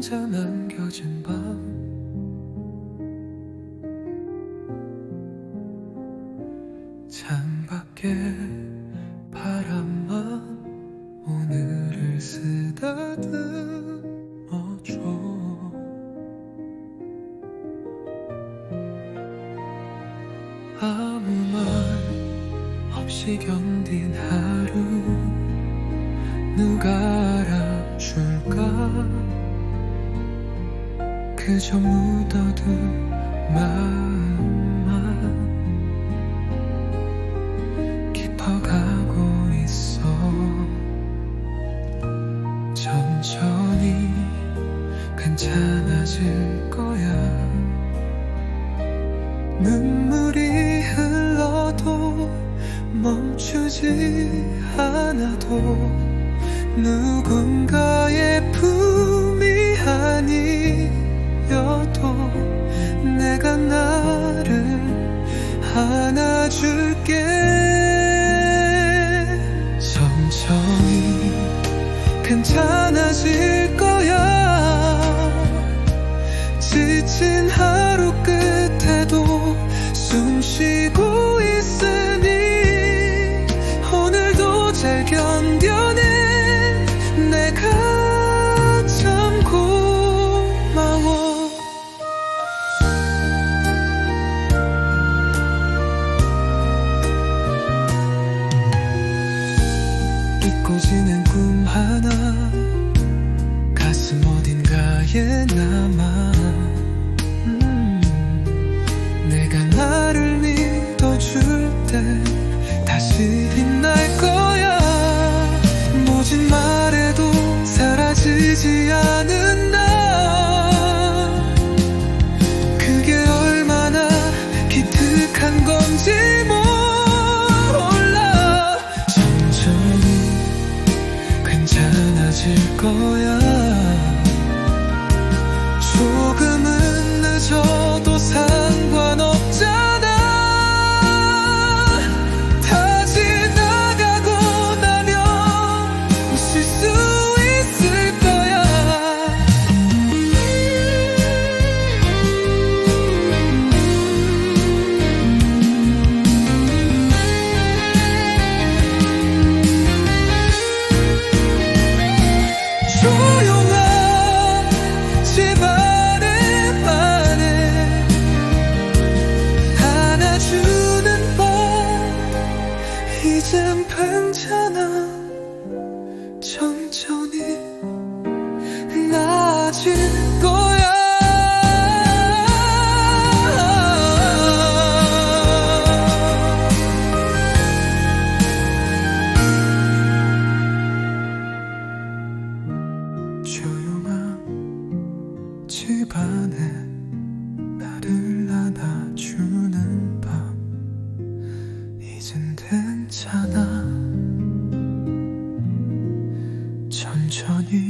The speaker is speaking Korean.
혼자 남겨진 밤. 창밖에 바람만 오늘을 쓰다듬어줘. 아무 말 없이 견딘 하루 그저 묻어둔 마음만 깊어가고 있어. 천천히 괜찮아질 거야. 눈물이 흘러도 멈추지 않아도 누군가의 품이 아 니어도 내가 나를 안아줄게. 천천히 괜찮아질 거야. 지친 하루 끝에도 숨 쉬고 있으니 오늘도 잘 견뎌 지낸 꿈 하나. 가슴 어딘가에 남아. 음, 내가 나를 믿어줄 때 다시 빛날 거야. 모진 말해도 사라지지 않은 나 그게 얼마나 기특한 건지 거야 找你。